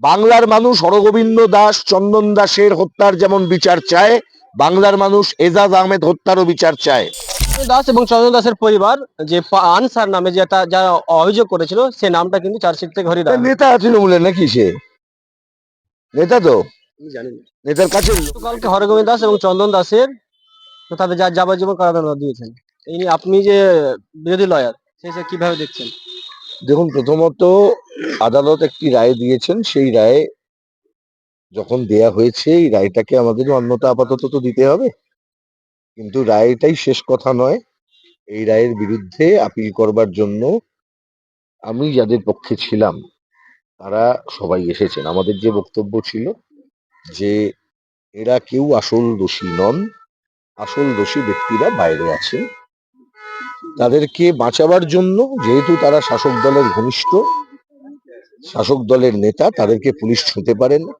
বাংলার মানুষ হরগোবিন্দ দাস চন্দন দাসের হত্যার যেমন বিচার চায় বাংলার মানুষ এজাজ আহমেদ হত্যারও বিচার চায় দাস এবং চন্দন দাসের পরিবার যে আনসার নামে যে তা- যারা অভিযোগ করেছিল সে নামটা কিন্তু চার্জশিট থেকে হরিয়ে দেওয়া। নেতা তৃণমূলের নাকি সে নেতা তো আমি জানি না। নেতার কাছে গতকালকে হরগোবিন্দ দাস এবং চন্দন দাসের তাদের যা যাবজ্জীবন কারাদণ্ড দিয়েছেন এই নিয়ে আপনি যে বিরোধী লয়ার সেই সে কীভাবে দেখছেন দেখুন প্রথমত আদালত একটি রায় দিয়েছেন, সেই রায় যখন দেয়া হয়েছে, এই রায়টাকে আমাদের অন্যতা আপাতত তো দিতে হবে। কিন্তু রায়টাই শেষ কথা নয়। এই রায়ের বিরুদ্ধে আপিল করবার জন্য আমি যাদের পক্ষে ছিলাম, তারা সবাই এসেছেন। আমাদের যে বক্তব্য ছিল যে, এরা কেউ আসল দোষী নন, আসল দোষী ব্যক্তিরা বাইরে আছেন। তাদেরকে বাঁচাবার জন্য যেহেতু তারা শাসক দলের ঘনিষ্ঠ শাসক দলের নেতা তাদেরকে পুলিশ ছুঁতে পারেন না।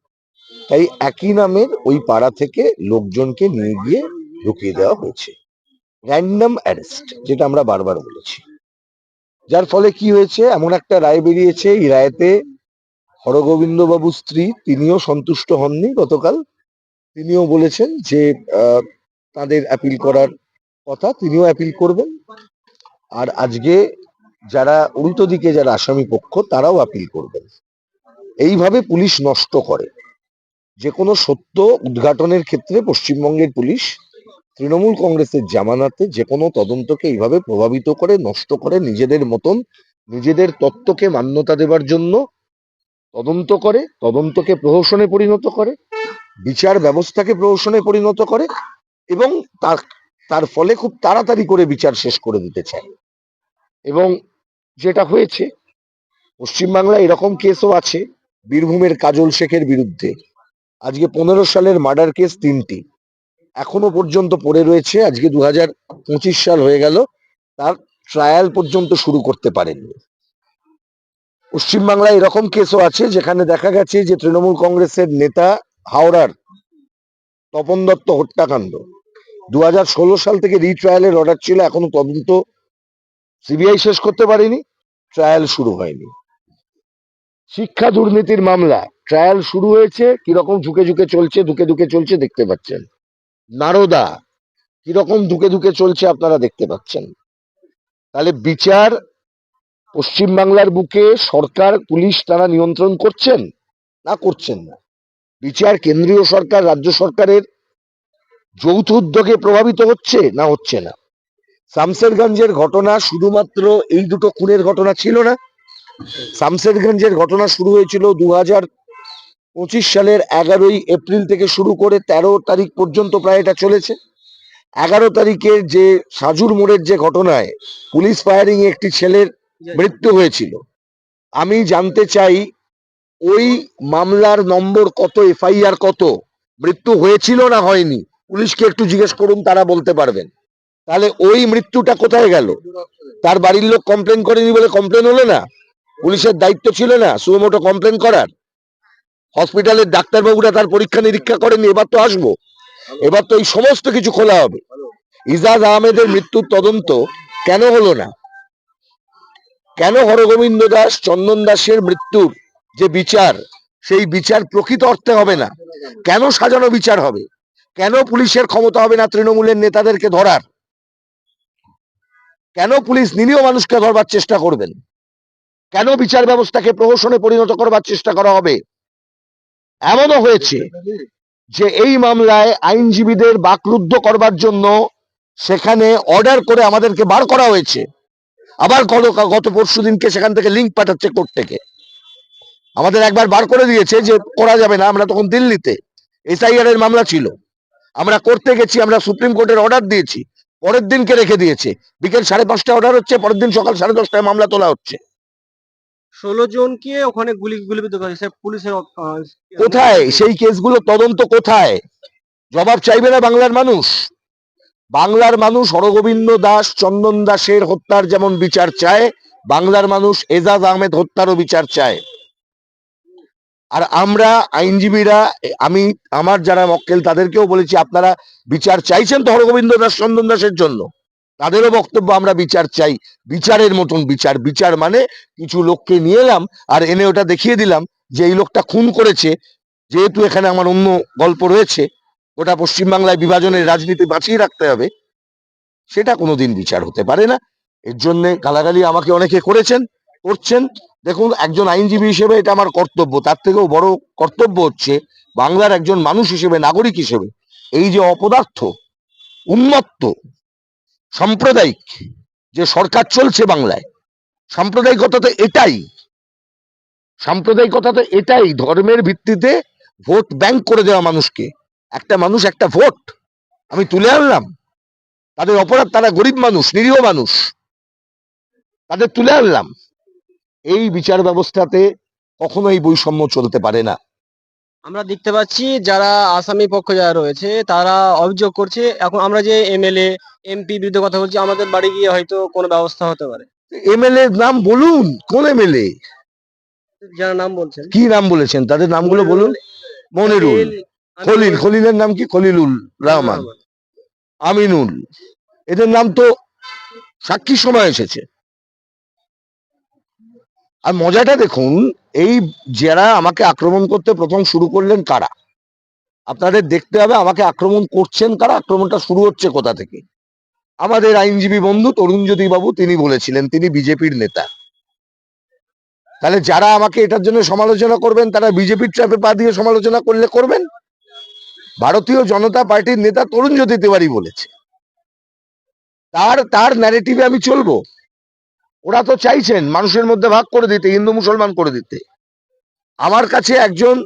তাই একই নামের ওই পাড়া থেকে লোকজনকে নিয়ে গিয়ে ঢুকিয়ে দেওয়া হয়েছে। র্যান্ডম অ্যারেস্ট যেটা আমরা বারবার বলেছি। যার ফলে কি হয়েছে? এমন একটা রায় বেরিয়েছে, এই রায়তে হরগোবিন্দ বাবু স্ত্রী তিনিও সন্তুষ্ট হননি গতকাল। তিনিও বলেছেন যে তাদের অ্যাপিল করার কথা তিনিও অ্যাপিল করবেন। আর আজকে যারা উল্টো দিকে যারা আসামি পক্ষ, তারাও আপিল করবেন। এইভাবে পুলিশ নষ্ট করে। যে কোনো সত্য উদ্ঘাটনের ক্ষেত্রে পশ্চিমবঙ্গের পুলিশ তৃণমূল কংগ্রেসের জামানাতে যে কোনো তদন্তকে এইভাবে প্রভাবিত করে, নষ্ট করে নিজেদের মতন, নিজেদের তত্ত্বকে মান্যতা দেবার জন্য তদন্ত করে, তদন্তকে প্রহসনে পরিণত করে, বিচার ব্যবস্থাকে প্রহসনে পরিণত করে এবং তার তার ফলে খুব তাড়াতাড়ি করে বিচার শেষ করে দিতে চায়। এবং যেটা হয়েছে, পশ্চিমবাংলায় এরকম কেসও আছে, বীরভূমের কাজল শেখের বিরুদ্ধে। আজকে পনেরো সালের মার্ডার কেস তিনটি। এখনও পর্যন্ত পড়ে রয়েছে, আজকে দু হাজার পঁচিশ সাল হয়ে গেল, তার ট্রায়াল পর্যন্ত শুরু করতে পারেননি। পশ্চিমবাংলায় এরকম কেসও আছে, যেখানে দেখা গেছে যে তৃণমূল কংগ্রেসের নেতা হাওড়ার তপন দত্ত হত্যাকাণ্ড। দু হাজার ষোলো সাল থেকে রিট্রায়ালের অর্ডার ছিল, এখনও তদন্ত সিবিআই শেষ করতে পারেনি ট্রায়াল শুরু হয়নি। শিক্ষা দুর্নীতির মামলা ট্রায়াল শুরু হয়েছে, কীরকম ঝুঁকে ঝুঁকে চলছে, ধুকে ধুকে চলছে দেখতে পাচ্ছেন। নারদা, কীরকম ধুকে ধুকে চলছে আপনারা দেখতে পাচ্ছেন। তাহলে বিচার পশ্চিমবাংলার বুকে সরকার, পুলিশ তারা নিয়ন্ত্রণ করছেন না করছেন না? বিচার কেন্দ্রীয় সরকার, রাজ্য সরকারের যৌথ উদ্যোগে প্রভাবিত হচ্ছে না হচ্ছে না? শামসেরগঞ্জের ঘটনা শুধুমাত্র এই দুটো খুনের ঘটনা ছিল না। শামসেরগঞ্জের ঘটনা শুরু হয়েছিল দু পঁচিশ সালের এগারোই এপ্রিল থেকে শুরু করে তেরো তারিখ পর্যন্ত প্রায় এটা চলেছে। এগারো তারিখের যে সাজুর মোড়ের যে ঘটনায় পুলিশ ফায়ারিং একটি ছেলের মৃত্যু হয়েছিল। আমি জানতে চাই, ওই মামলার নম্বর কত, এফআইআর কত? মৃত্যু হয়েছিল না হয়নি? পুলিশকে একটু জিজ্ঞেস করুন, তারা বলতে পারবেন। তাহলে ওই মৃত্যুটা কোথায় গেল? তার বাড়ির লোক কমপ্লেন করেনি বলে কমপ্লেন হলো না? পুলিশের দায়িত্ব ছিল না সুমোটো কমপ্লেন করার? হসপিটালের ডাক্তারবাবুরা তার পরীক্ষা নিরীক্ষা করেনি, এবার তো আসব। এবার তো এই সমস্ত কিছু খোলা হবে। ইজাজ আহমেদের মৃত্যুর তদন্ত কেন হলো না? কেন হরগোবিন্দ দাস, চন্দন দাসের মৃত্যুর যে বিচার, সেই বিচার প্রকৃত অর্থে হবে না? কেন সাজানো বিচার হবে? কেন পুলিশের ক্ষমতা হবে না তৃণমূলের নেতাদেরকে ধরার? কেন পুলিশ নিরীহ মানুষকে ধরবার চেষ্টা করবেন? কেন বিচার ব্যবস্থাকে প্রহসনে পরিণত করবার চেষ্টা করা হবে? এমনও হয়েছে যে এই মামলায় আইনজীবীদের বাকরুদ্ধ করবার জন্য সেখানে অর্ডার করে আমাদেরকে বার করা হয়েছে। আবার গত পরশু দিনকে সেখান থেকে লিঙ্ক পাঠাচ্ছে কোর্ট থেকে। আমাদের একবার বার করে দিয়েছে যে করা যাবে না, আমরা তখন দিল্লিতে। এসআইআর এর মামলা ছিল। আমরা করতে গেছি, আমরা সুপ্রিম কোর্টের অর্ডার দিয়েছি। পরের দিনকে রেখে দিয়েছে। বিকেল সাড়ে পাঁচটা অর্ডার হচ্ছে পরের দিন সকাল সাড়ে দশটায় মামলা তোলা হচ্ছে। ষোলো জনকে ওখানে গুলি গুলিবিদ্ধ করেছে পুলিশের কোথায়? সেই কেসগুলো তদন্ত কোথায়? জবাব চাইবে না বাংলার মানুষ? বাংলার মানুষ হরগোবিন্দ দাস চন্দন দাসের হত্যার যেমন বিচার চায় বাংলার মানুষ এজাজ আহমেদ হত্যারও বিচার চায়। আর আমরা আইনজীবীরা, আমি, আমার যারা মক্কেল, তাদেরকেও বলেছি, আপনারা বিচার চাইছেন তো হরগোবিন্দ দাস, চন্দন দাসের জন্য। তাদেরও বক্তব্য, আমরা বিচার চাই। বিচারের মতন বিচার। বিচার মানে কিছু লোককে নিয়ে এলাম আর এনে ওটা দেখিয়ে দিলাম যে এই লোকটা খুন করেছে। যেহেতু এখানে আমার অন্য গল্প রয়েছে গোটা পশ্চিমবাংলায় বিভাজনের রাজনীতি বাঁচিয়ে রাখতে হবে। সেটা কোনোদিন বিচার হতে পারে না। এর জন্যে গালাগালি আমাকে অনেকে করেছেন, করছেন। দেখুন, একজন আইনজীবী হিসেবে এটা আমার কর্তব্য। তার থেকেও বড় কর্তব্য হচ্ছে বাংলার একজন মানুষ হিসেবে, নাগরিক হিসেবে। এই যে অপদার্থ, উন্মত্ত, সাম্প্রদায়িক যে সরকার চলছে বাংলায়, সাম্প্রদায়িকতা তো এটাই। সাম্প্রদায়িকতা তো এটাই, ধর্মের ভিত্তিতে ভোট ব্যাংক করে দেওয়া মানুষকে। একটা মানুষ একটা ভোট। আমি তুলে আনলাম। তাদের অপরাধ, তারা গরিব মানুষ, নিরীহ মানুষ। তাদের তুলে আনলাম। এই বিচার ব্যবস্থাতে কখনো এই বৈষম্য চলতে পারে না। আমরা দেখতে পাচ্ছি যারা আসামি পক্ষ যারা রয়েছে তারা অভিযোগ করছে এখন আমরা যে এমএলএ এমপি বিরুদ্ধে কথা বলছি আমাদের বাড়ি গিয়ে হয়তো কোনো ব্যবস্থা হতে পারে। এমএলএ নাম বলুন কোন এমএলএ? যারা নাম বলছেন। কি নাম বলেছেন? তাদের নামগুলো বলুন। মনিরুল। খলিল খলিলের নাম কি? খলিলুল রহমান। আমিনুল। এদের নাম তো সাক্ষী সময় এসেছে। আর মজাটা দেখুন, এই যারা আমাকে আক্রমণ করতে প্রথম শুরু করলেন কারা? আপনাদের দেখতে হবে আমাকে আক্রমণ করছেন কারা? আক্রমণটা শুরু হচ্ছে কোথা থেকে? আমাদের আইনজীবী বন্ধু তরুণজ্যোতি বাবু তিনি বলেছিলেন, তিনি বিজেপির নেতা। তাহলে যারা আমাকে এটার জন্য সমালোচনা করবেন, তারা বিজেপির ট্র্যাপে পা দিয়ে সমালোচনা করলে করবেন? ভারতীয় জনতা পার্টির নেতা তরুণজ্যোতি তিওয়ারি বলেছে। তার তার ন্যারেটিভে আমি চলবো। ওরা তো চাইছেন মানুষের মধ্যে ভাগ করে দিতে, হিন্দু মুসলমান করে দিতে। আমার কাছে একজন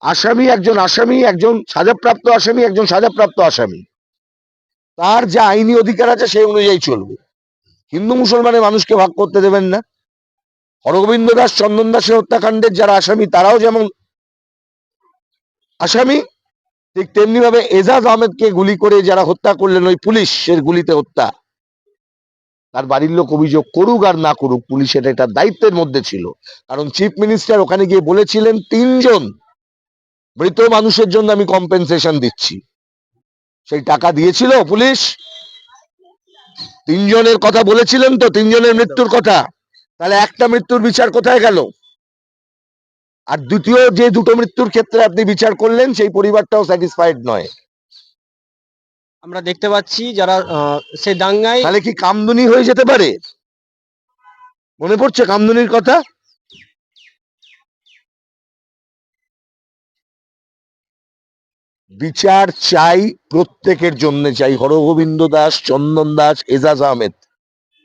আসামি একজন আসামি, একজন সাজাপ্রাপ্ত আসামি, একজন সাজাপ্রাপ্ত আসামি। তার যা আইনি অধিকার আছে সেই অনুযায়ী চলবে। হিন্দু মুসলমানের মানুষকে ভাগ করতে দেবেন না। হরগোবিন্দ দাস, চন্দন দাসের হত্যাকাণ্ডের যারা আসামি, তারাও যেমন আসামি, ঠিক তেমনি ভাবে এজাজ আহমেদকে গুলি করে যারা হত্যা করলেন, ওই পুলিশের গুলিতে হত্যা। তার বাড়ির লোক অভিযোগ করুক আর না করুক পুলিশের এটা দায়িত্বের মধ্যে ছিল। কারণ চিফ মিনিস্টার ওখানে গিয়ে বলেছিলেন, তিনজন মৃত মানুষের জন্য আমি কম্পেনসেশন দিচ্ছি। সেই টাকা দিয়েছিল পুলিশ। তিনজনের কথা বলেছিলেন তো, তিনজনের মৃত্যুর কথা। তাহলে একটা মৃত্যুর বিচার কোথায় গেল? আর দ্বিতীয় যে দুটো মৃত্যুর ক্ষেত্রে আপনি বিচার করলেন, সেই পরিবারটাও স্যাটিসফাইড নয়। আমরা দেখতে পাচ্ছি যারা সেই দাঙ্গায় তাহলে কি কামদুনি হয়ে যেতে পারে? মনে পড়ছে কামদুনির কথা? বিচার চাই প্রত্যেকের জন্য, চাই হরগোবিন্দ দাস, চন্দন দাস, এজাজ আহমেদ।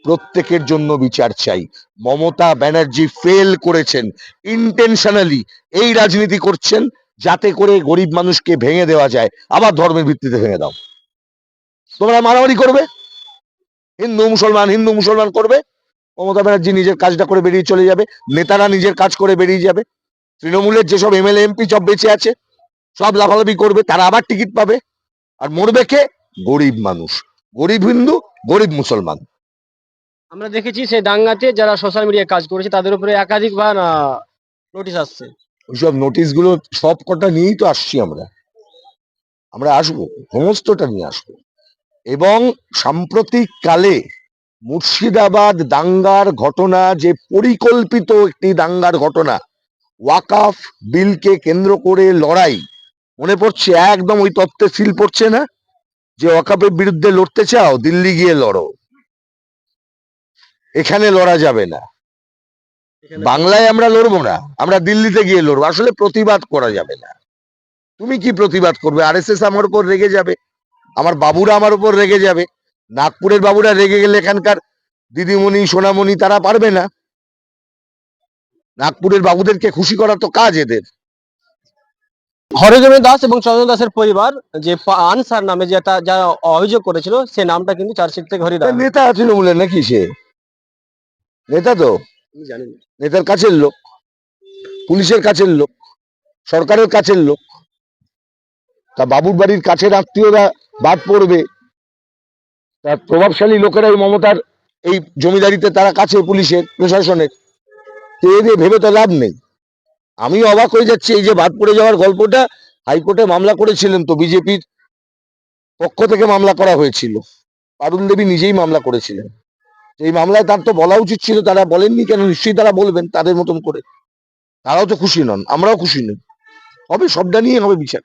প্রত্যেকের জন্য বিচার চাই। মমতা ব্যানার্জি ফেল করেছেন ইন্টেনশনালি এই রাজনীতি করছেন, যাতে করে গরিব মানুষকে ভেঙে দেওয়া যায়। আবার ধর্মের ভিত্তিতে ভেঙে দাও। তোমরা মারামারি করবে। হিন্দু মুসলমান হিন্দু মুসলমান করবে। মমতা ব্যানার্জি নিজের কাজটা করে বেরিয়ে চলে যাবে। নেতারা নিজের কাজ করে বেরিয়ে যাবে। তৃণমূলের যেসব এমএলএ এমপি সব বেঁচে আছে সব লাফালাফি করবে তারা আবার টিকিট পাবে। আর মরবে কে? গরিব মানুষ। গরিব হিন্দু গরিব মুসলমান। আমরা দেখেছি সেই দাঙ্গাতে যারা সোশ্যাল মিডিয়ায় কাজ করেছে তাদের উপরে একাধিকবার নোটিশ আসছে। ওইসব নোটিশগুলো সব কটা নিয়েই তো আসছি আমরা। আমরা আসব সমস্তটা নিয়ে আসব। এবং সাম্প্রতিক কালে মুর্শিদাবাদ দাঙ্গার ঘটনা যে পরিকল্পিত একটি দাঙ্গার ঘটনা ওয়াকাফ বিলকে কেন্দ্র করে লড়াই মনে পড়ছে একদম ওই তত্ত্বে সিল পড়ছে না? যে ওয়াকাফের বিরুদ্ধে লড়তে চাও দিল্লি গিয়ে লড়ো। এখানে লড়া যাবে না। বাংলায় আমরা লড়বো না আমরা দিল্লিতে গিয়ে লড়বো। আসলে প্রতিবাদ করা যাবে না। তুমি কি প্রতিবাদ করবে? আর এস এস আমার উপর রেগে যাবে। আমার বাবুরা আমার উপর রেগে যাবে। নাগপুরের বাবুরা রেগে গেলে এখানকার দিদিমণি সোনামণি তারা পারবে না। নাগপুরের বাবুদেরকে খুশি করা তো কাজ এদের। হরজমি দাস এবং চন্দ্র দাসের পরিবার যে আনসার নামে যেটা যা অভিযোগ করেছিল সে নামটা কিন্তু চার্জশিট থেকে হয়েছে। নেতা তৃণমূলের নাকি সে? নেতা তো। নেতার কাছের লোক। পুলিশের কাছের লোক। সরকারের কাছের লোক। তা বাবুর বাড়ির কাছের আত্মীয়রা বাদ পড়বে। তার প্রভাবশালী লোকেরা এই মমতার এই জমিদারিতে তারা কাছে পুলিশের, প্রশাসনের। তো এদের ভেবে তো লাভ নেই। আমি অবাক হয়ে যাচ্ছি এই যে বাদ পড়ে যাওয়ার গল্পটা। হাইকোর্টে মামলা করেছিলেন তো বিজেপির পক্ষ থেকে মামলা করা হয়েছিল। পারুল দেবী নিজেই মামলা করেছিলেন। এই মামলায় তার তো বলা উচিত ছিল, তারা বলেননি কেন? নিশ্চয়ই তারা বলবেন তাদের মতন করে। তারাও তো খুশি নন, আমরাও খুশি নই। হবে, সবটা নিয়ে হবে বিচার।